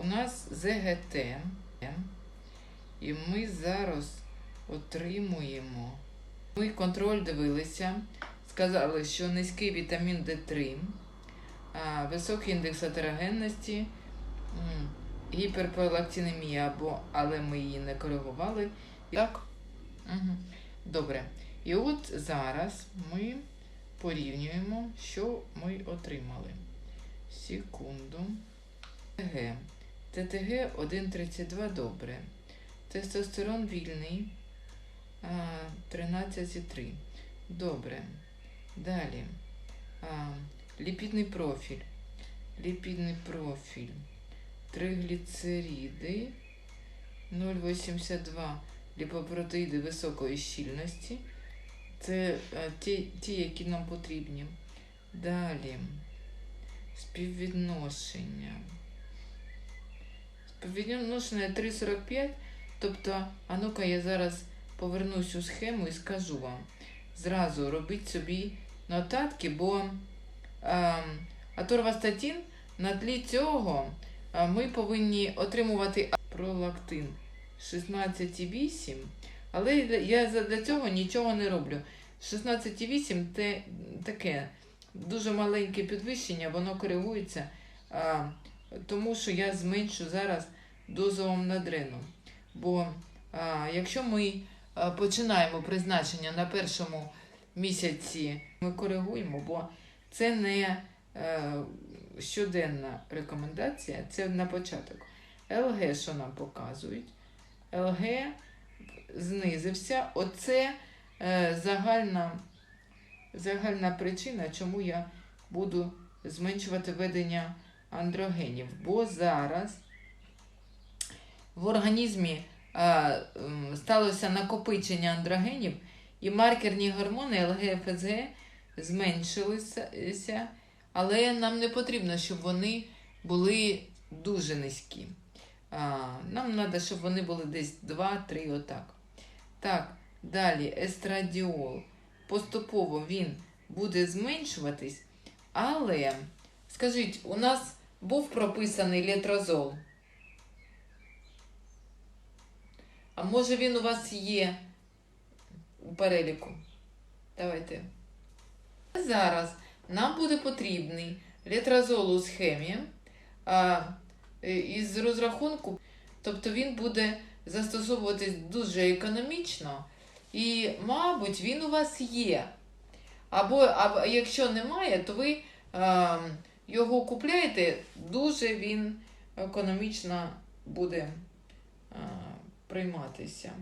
у нас ЗГТ, і ми зараз отримуємо. Ми контроль дивилися, сказали, що низький вітамін D3, високий індекс атерогенності, гіперпролактинемія, або, але ми її не коригували. Так? Угу. Добре. І от зараз ми порівнюємо, що ми отримали. Секунду. ТТГ 1,32 добре. Тестостерон вільний а, 13,3. Добре. Далі. Ліпідний профіль. Ліпідний профіль. Тригліцериди 0,82 ліпопротеїди високої щільності. Це ті, ті, які нам потрібні. Далі. Співвідношення. Співвідношення 3,45. Тобто, а ну-ка, я зараз повернусь у схему і скажу вам. Зразу робіть собі нотатки, бо е, аторвастатін на тлі цього е, ми повинні отримувати пролактин 16,8. Але я для цього нічого не роблю. 16,8 те таке дуже маленьке підвищення, воно коригується, а, тому що я зменшу зараз дозовим надреном. Бо а, якщо ми а, починаємо призначення на першому місяці, ми коригуємо, бо це не е, щоденна рекомендація, це на початок. ЛГ, що нам показують? ЛГ знизився. Оце е, загальна, загальна причина, чому я буду зменшувати ведення андрогенів. Бо зараз в організмі е, м, сталося накопичення андрогенів, і маркерні гормони ЛГ, ФСГ зменшилися, але нам не потрібно, щоб вони були дуже низькі. А, нам треба, щоб вони були десь 2-3 отак. Так, далі естрадіол. Поступово він буде зменшуватись, але, скажіть, у нас був прописаний летрозол. А може він у вас є у переліку? Давайте. Зараз нам буде потрібний летрозол у схемі а, е, із розрахунку, тобто він буде застосовуватись дуже економічно, і, мабуть, він у вас є. Або, або якщо немає, то ви а, його купляєте, дуже він економічно буде а, прийматися.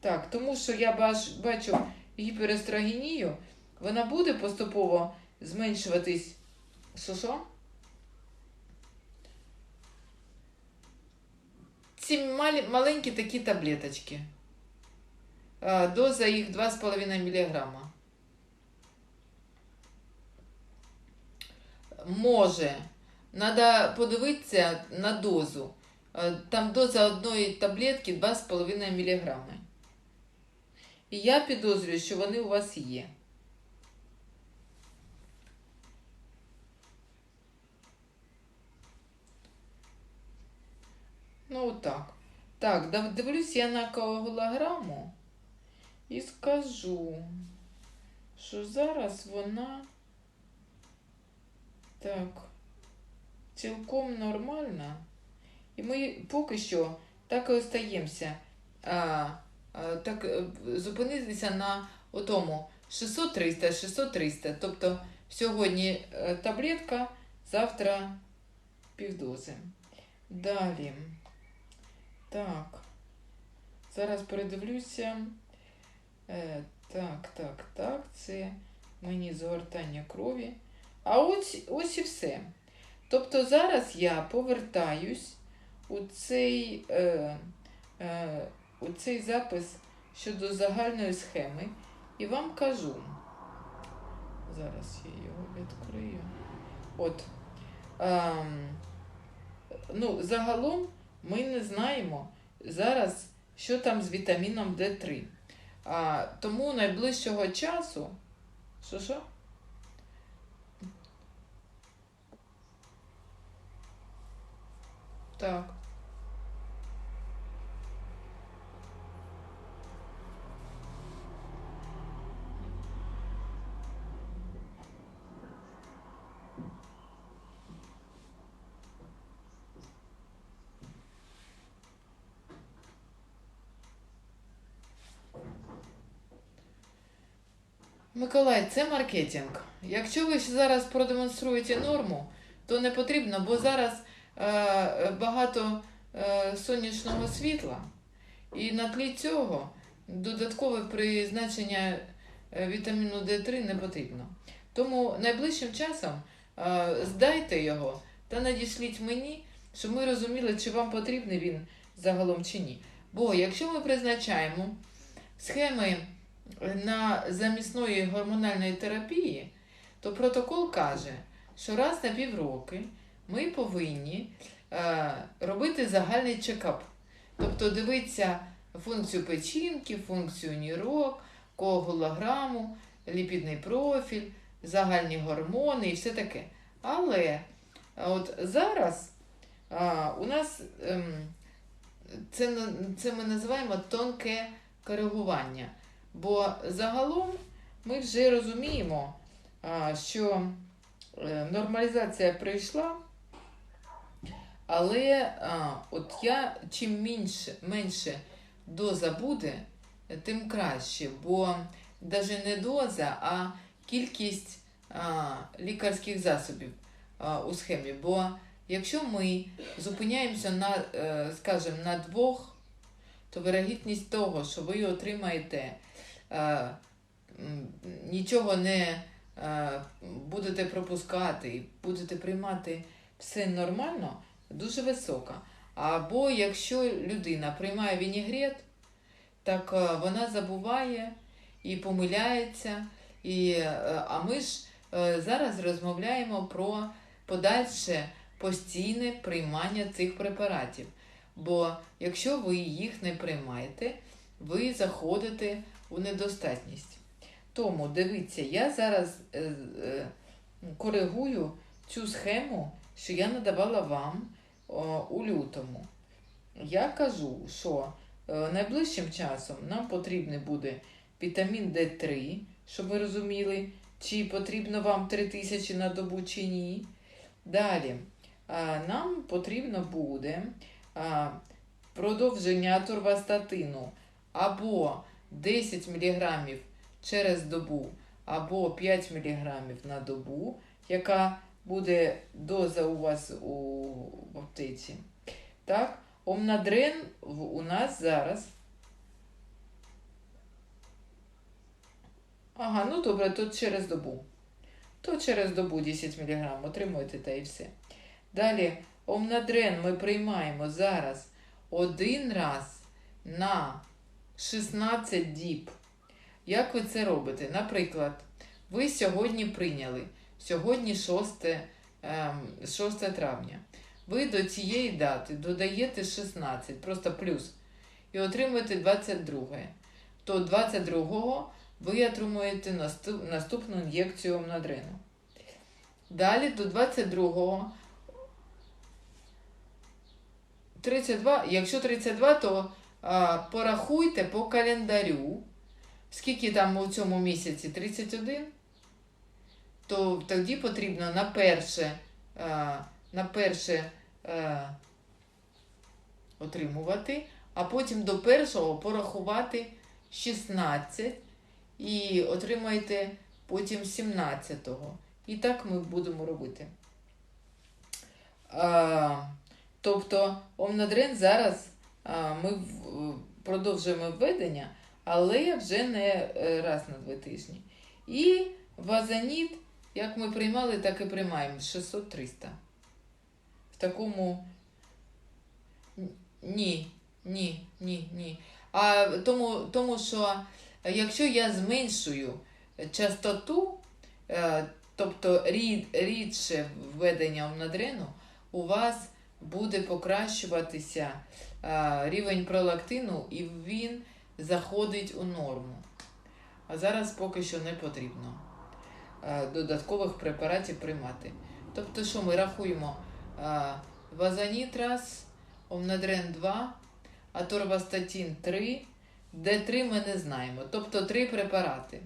Так, тому що я бач, бачу гіперестрогенію, вона буде поступово зменшуватись. Що? Ці малі, маленькі такі таблеточки. Доза їх 2,5 мг. Може. Треба подивитися на дозу. Е, Там доза одної таблетки 2,5 мг. І я підозрюю, що вони у вас є. Ну, отак. Так, дивлюсь я на коагулограму і скажу, що зараз вона так цілком нормальна. І ми поки що так і остаємося. А, а, так е, зупинитися на отому 600-300, 600-300. Тобто сьогодні е, таблетка, завтра півдози. Далі. Так. Зараз передивлюся. Е, так, так, так. Це мені згортання крові. А ось, ось і все. Тобто зараз я повертаюсь у цей, е, е, у цей запис щодо загальної схеми і вам кажу. Зараз я його відкрию. От. Ем, ну, загалом ми не знаємо зараз, що там з вітаміном D3. А, тому найближчого часу. Що Так. Миколай, це маркетинг. Якщо ви зараз продемонструєте норму, то не потрібно, бо зараз багато е, сонячного світла, і на тлі цього додаткове призначення е, вітаміну D3 не потрібно. Тому найближчим часом е, здайте його та надішліть мені, щоб ми розуміли, чи вам потрібний він загалом чи ні. Бо якщо ми призначаємо схеми на замісної гормональної терапії, то протокол каже, що раз на півроки ми повинні е, робити загальний чекап. Тобто дивитися функцію печінки, функцію нірок, коагулограму, ліпідний профіль, загальні гормони і все таке. Але от зараз а, у нас ем, це, це ми називаємо тонке коригування. Бо загалом ми вже розуміємо, що е, нормалізація прийшла, але а, от я чим менше, менше доза буде, тим краще. Бо навіть не доза, а кількість а, лікарських засобів а, у схемі. Бо якщо ми зупиняємося на, е, скажімо, на двох, то вирогідність того, що ви отримаєте е, м, нічого не е, будете пропускати і будете приймати все нормально, дуже висока. Або якщо людина приймає вінігрет, так е, вона забуває і помиляється. І, е, а ми ж е, зараз розмовляємо про подальше постійне приймання цих препаратів. Бо якщо ви їх не приймаєте, ви заходите у недостатність. Тому дивіться, я зараз коригую цю схему, що я надавала вам у лютому. Я кажу, що е, найближчим часом нам потрібний буде вітамін D3, щоб ви розуміли, чи потрібно вам 3000 на добу чи ні. Далі нам потрібно буде продовження турвастатину або 10 мг через добу, або 5 мг на добу, яка буде доза у вас у аптеці. Так, омнадрен у нас зараз. Ага, ну добре, то через добу. То через добу 10 мг отримуєте та і все. Далі, омнадрен ми приймаємо зараз один раз на 16 діб. Як ви це робите? Наприклад, ви сьогодні прийняли, сьогодні 6, ем, 6 травня. Ви до цієї дати додаєте 16, просто плюс, і отримуєте 22. То 22-го ви отримуєте наступну ін'єкцію омнадрену. Далі до 22-го 32, якщо 32, то а, порахуйте по календарю, скільки там у цьому місяці 31, то тоді потрібно на перше, на перше отримувати, а потім до першого порахувати 16 і отримаєте потім 17-го. І так ми будемо робити. А, тобто омнадрен зараз ми продовжуємо введення, але вже не е, раз на два тижні. І вазаніт, як ми приймали, так і приймаємо 600-300. В такому ні, ні, ні, ні. А тому, тому що якщо я зменшую частоту, е, тобто рід, рідше введення омнадрену, у вас буде покращуватися е, рівень пролактину і він заходить у норму. А зараз поки що не потрібно додаткових препаратів приймати. Тобто, що ми рахуємо е, вазаніт раз, Омнадрен 2, Аторвастатін 3, Д3 ми не знаємо. Тобто три препарати.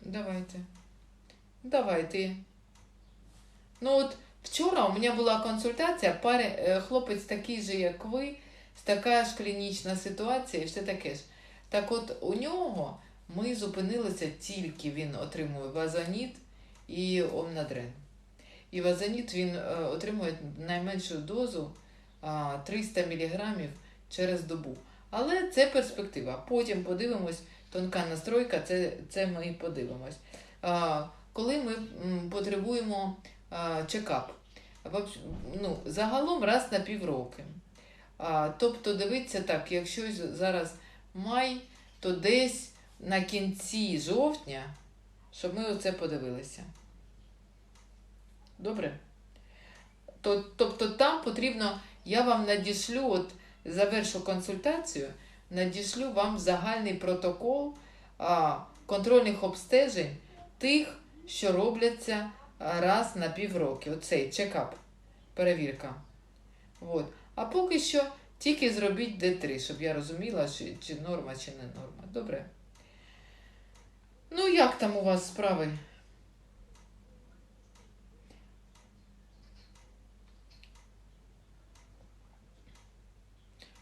Давайте. Давайте. Ну от вчора у мене була консультація, пари, е, хлопець такий же, як ви, така ж клінічна ситуація і все таке ж. Так от у нього ми зупинилися тільки він отримує вазаніт і омнадрен. І вазаніт він е, отримує найменшу дозу 300 мг через добу. Але це перспектива. Потім подивимось, тонка настройка, це, це ми подивимось. Коли ми потребуємо чекап, ну, загалом раз на півроки. Тобто, дивіться так, якщо зараз май, то десь на кінці жовтня, щоб ми оце подивилися. Добре? Тобто там потрібно, я вам надішлю, от завершу консультацію, надішлю вам загальний протокол а, контрольних обстежень тих, що робляться раз на півроки. Оцей чекап, перевірка. От. А поки що тільки зробіть Д3, щоб я розуміла, чи, чи норма, чи не норма. Добре? Ну, як там у вас справи?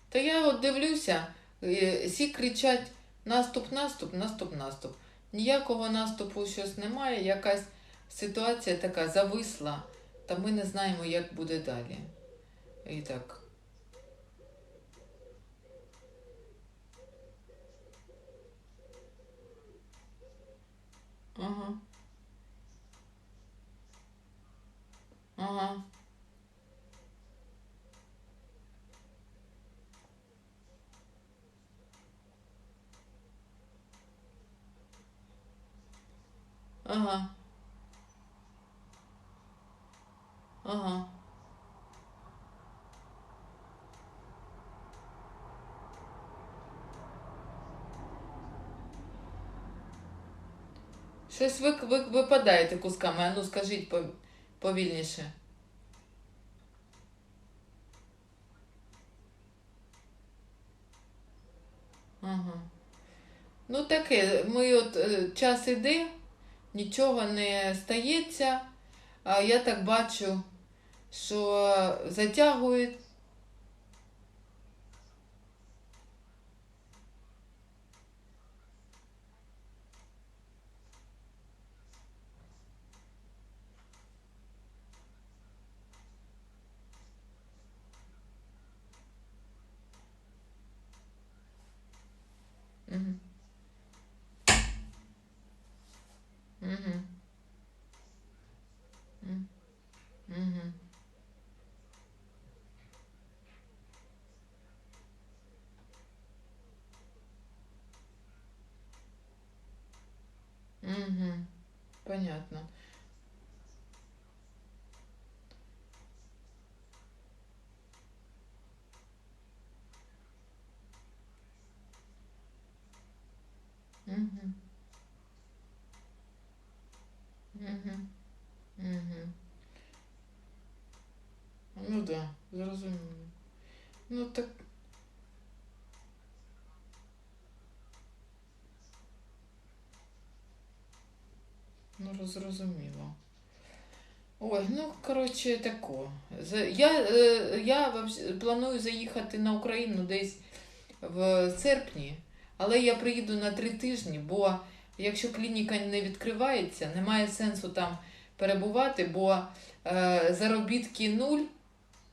Та я от дивлюся, е, всі кричать наступ, наступ, наступ, наступ. Ніякого наступу щось немає, якась ситуація така зависла, та ми не знаємо, як буде далі. І так. Ага. Ага. Ага. Ага. Щось ви, ви випадаєте кусками, а ну скажіть повільніше. Ага. Ну таке, ми от е, час іде, нічого не стається, а я так бачу, що затягують. Угу. Угу. Угу. Угу. Понятно. Зрозуміло. Ну так. Ну, зрозуміло. Ой, ну коротше, тако. Я, е, я планую заїхати на Україну десь в серпні, але я приїду на три тижні, бо якщо клініка не відкривається, немає сенсу там перебувати, бо е, заробітки нуль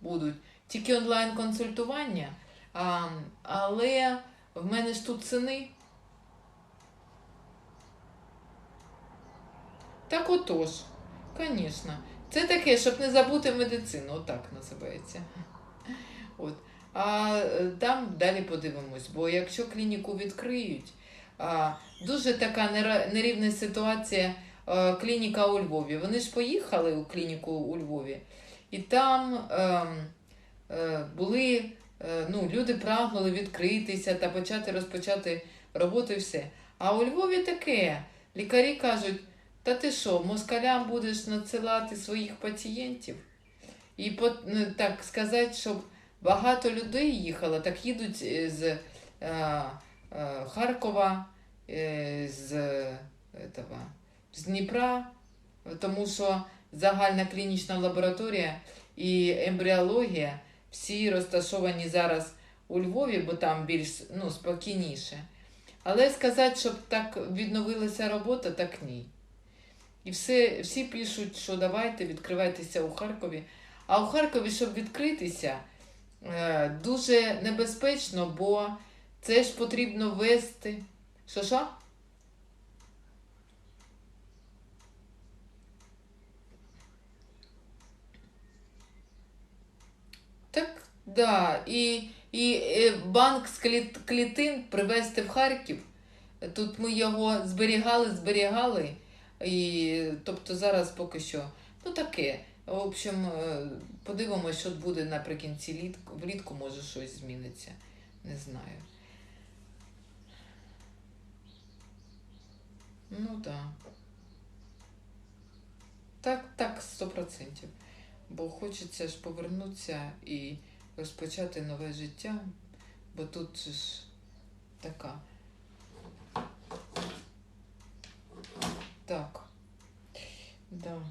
будуть, тільки онлайн-консультування. Але в мене ж тут сини. Так отож, звісно. Це таке, щоб не забути медицину, отак називається. От. А е, там далі подивимось, бо якщо клініку відкриють, а, дуже така нерівна ситуація клініка у Львові. Вони ж поїхали у клініку у Львові, і там ем, е, були, е, ну, люди прагнули відкритися та почати розпочати роботу і все. А у Львові таке. Лікарі кажуть, та ти що, москалям будеш надсилати своїх пацієнтів? І ну, так сказати, щоб багато людей їхало, так їдуть з е, е, Харкова, е, з, этого, з Дніпра, тому що загальна клінічна лабораторія і ембріологія всі розташовані зараз у Львові, бо там більш ну, спокійніше. Але сказати, щоб так відновилася робота, так ні. І все, всі пишуть, що давайте відкривайтеся у Харкові. А у Харкові, щоб відкритися, е, дуже небезпечно, бо це ж потрібно вести. Що що? Так, да. І, і е, банк з клітин привезти в Харків. Тут ми його зберігали, зберігали. І, тобто зараз поки що. Ну таке. В общем, е, подивимося, що буде наприкінці літку. Влітку може щось зміниться. Не знаю. Ну так. Так, так, сто процентів. Бо хочеться ж повернутися і розпочати нове життя, бо тут ж така. Так. Да.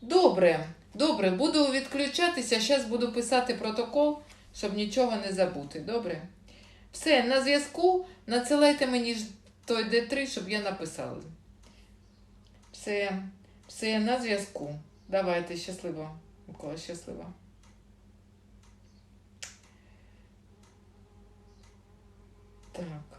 Добре, добре, буду відключатися. Зараз буду писати протокол, щоб нічого не забути. Добре? Все, на зв'язку. Надсилайте мені той Д3, щоб я написала. Все, все, на зв'язку. Давайте, щасливо. Микола, щасливо. Так.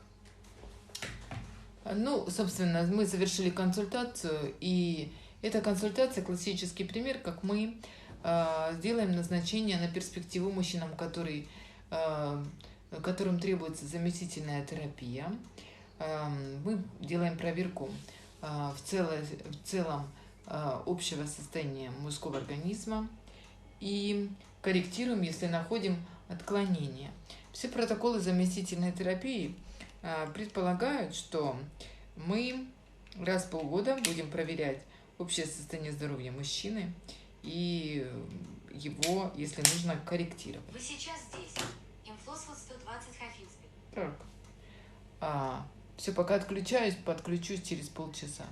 Ну, собственно, мы завершили консультацию, и эта консультация классический пример, как мы э, сделаем назначение на перспективу мужчинам, который, э, которым требуется заместительная терапия. Э, мы делаем проверку э, в, цело, в целом э, общего состояния мужского организма и корректируем, если находим отклонения. Все протоколы заместительной терапии а, предполагают, что мы раз в полгода будем проверять общее состояние здоровья мужчины и его, если нужно, корректировать. Вы сейчас здесь. Инфлосфот 120 Хафицбек. Так. А, все, пока отключаюсь, подключусь через полчаса.